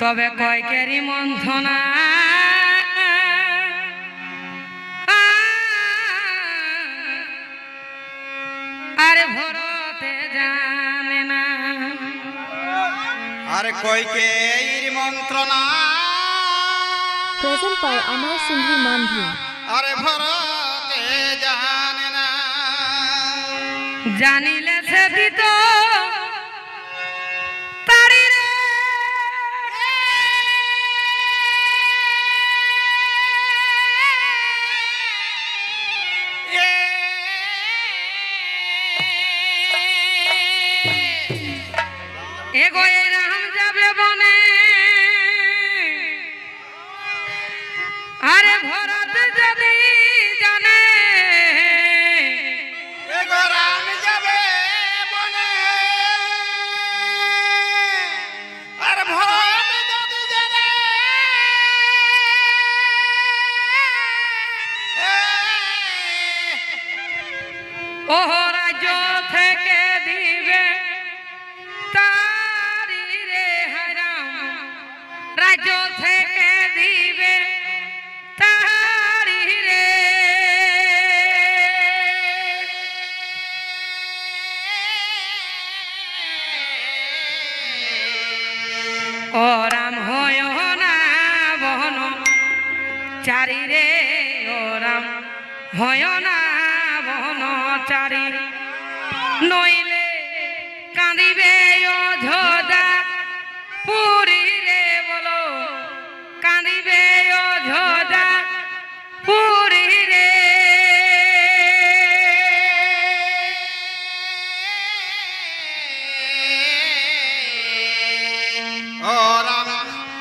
তবে কয়কেরই মন্থনা? আরে ভরতে জানে না। আর কইকে এর মন্ত্রণা Present by Amar Sindhi Manbhi. আরে ভরতে জানে না। জানিলে ও রাম হয় না বহন। চারিরে ও রাম হয় না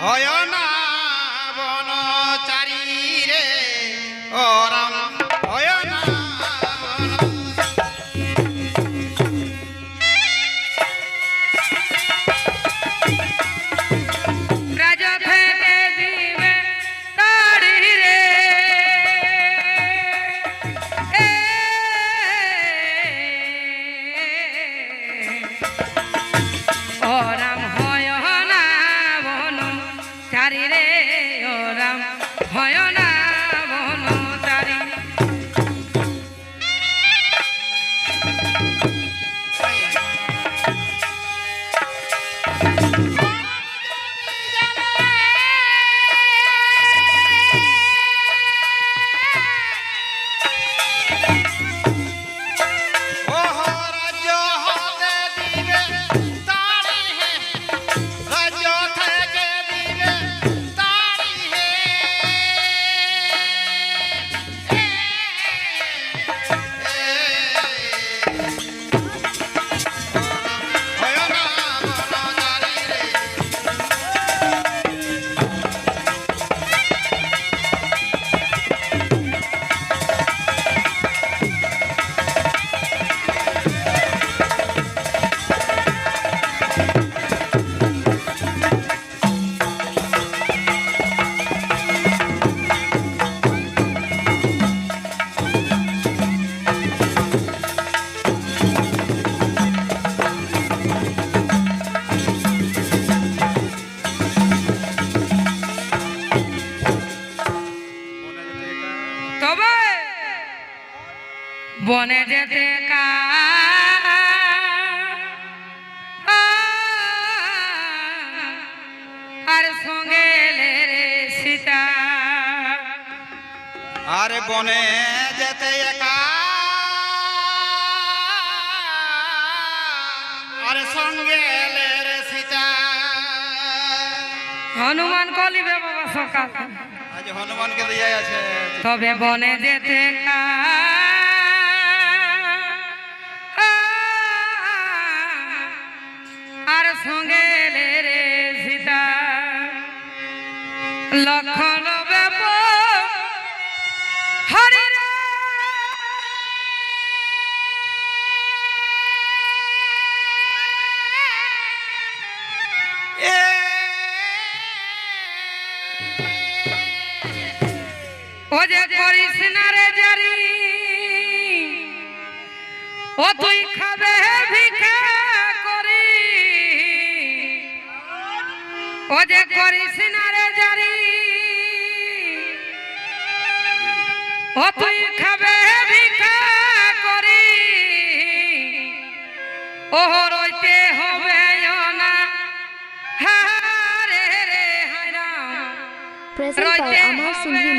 হয় না। বনে যেতে কা আর সঙ্গে রে সীতা। আরে বনে যেতে একা। আরে সঙ্গে রে সীতা। হনুমান কলিবে বাবা সকাল। আজ হনুমানকে দিয়ে আছে। তবে বনে যেতে কা সঙ্গে রে সীতা। লক্ষণ ও যে করিস না রে জারি ও তুই খাবে ভিক্ষা। ও যে করিস না রে জারি। ও তুই খাবে ভিক্ষা করি। ও রইতে হবে না হারে রে হারাম Present by রইতে Amar Sundri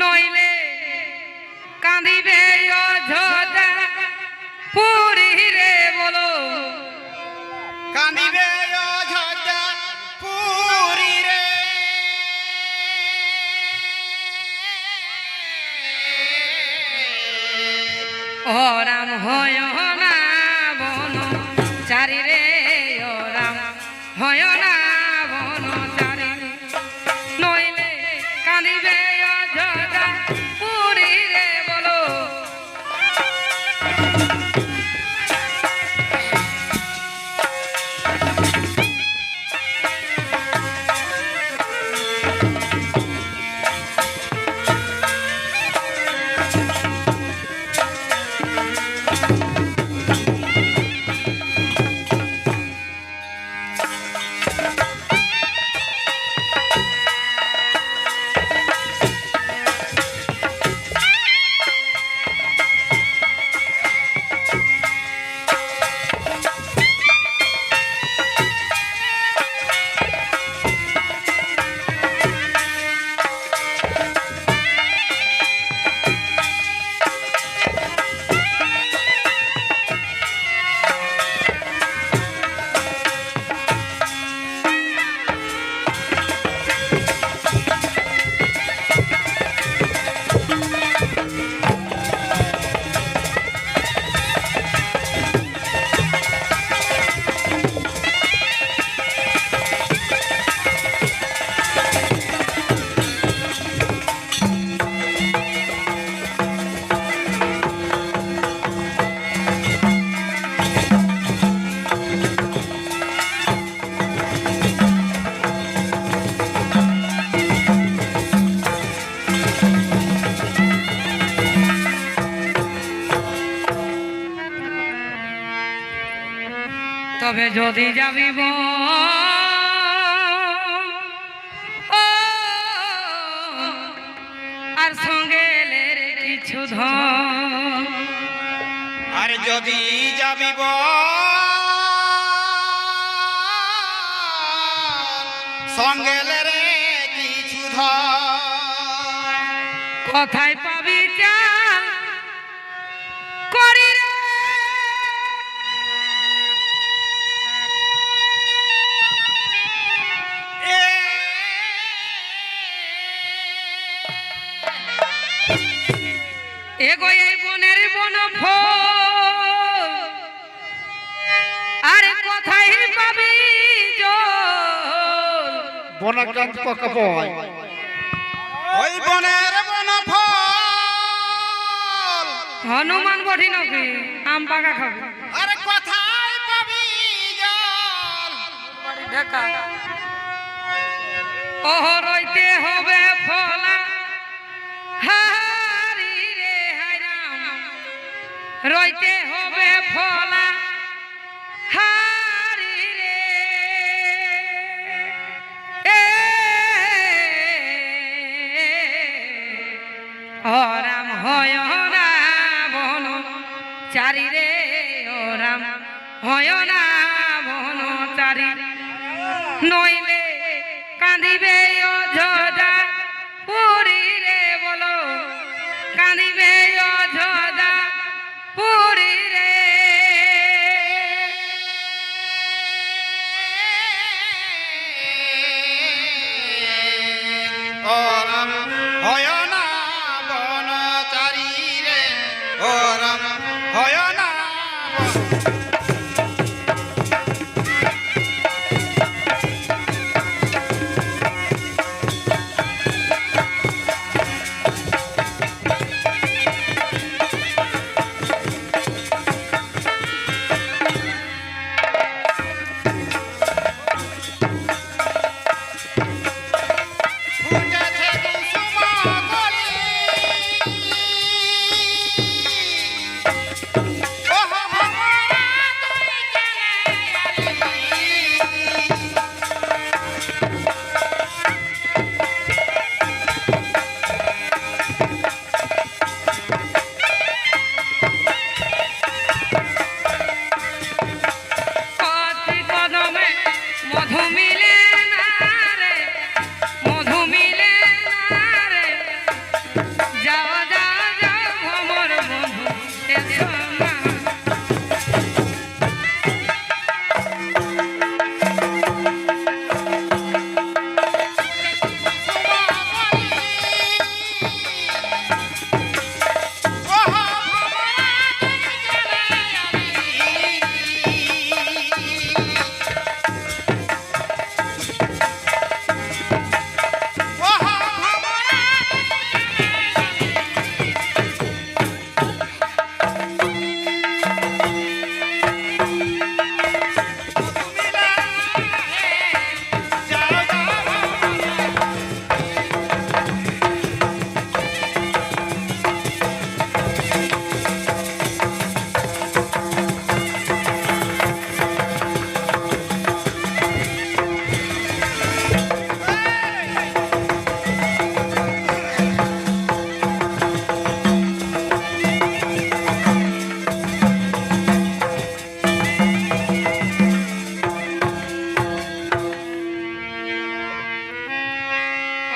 নইলে কাঁদিবে অযোধ্যা পুরী রে বলো। কান্দিবে অযোধ্যা পুরী রে। ওরাম হয় না বন চারি রে ওরাম হয় না বন চারি নইলে কাঁদিবে যদি যাবি আর সঙ্গে কিছু ধন। আর যদি যাবিব সঙ্গেলে রে কিছু ধর কোথায় বনাকান্ত পাকা ওই বনের বন ফল হনুমান বঠি নাকি? আম পাকা খাবে। আরে কোথায় পাবি জল? ওহ রইতে হবে ফলা। হারি রে হারাম রইতে হবে ফলা। হারি অরাম হয় বন। চারি রে রাম হয়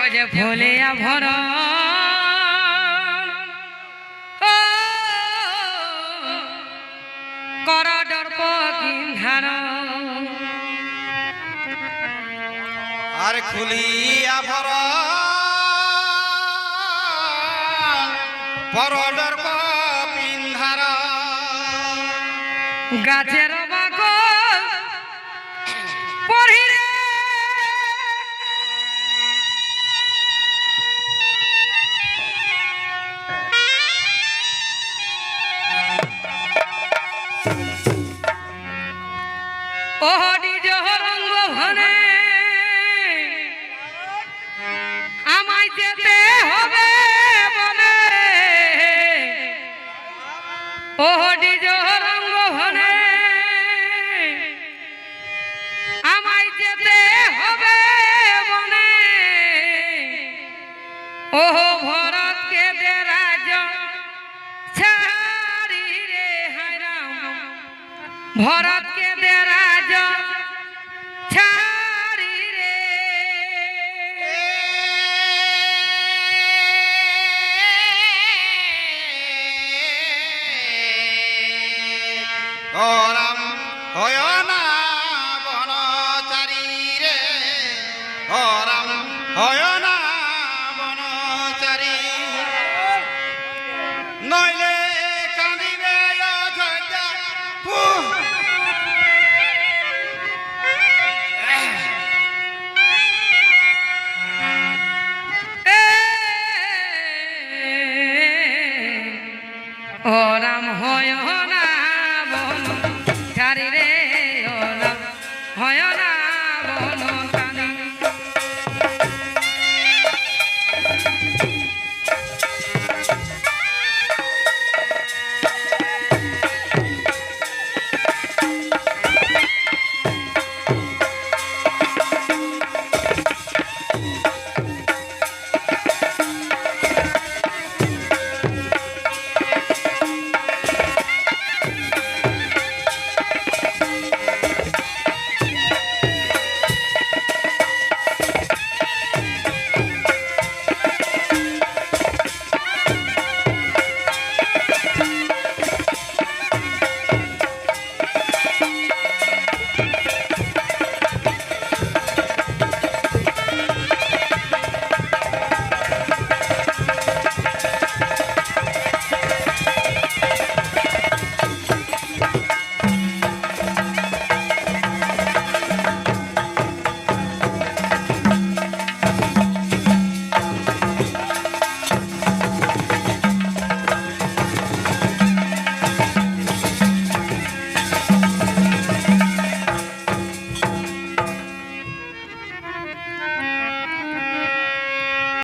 ভর। কর দর্প কিন্ধার আর খুলিয়া ভর। পরডর পিন্ধার গাছের ভরতকে দে রাজ ছাড়ি রে। ওরাম হয় না। ও রাম হয় না বন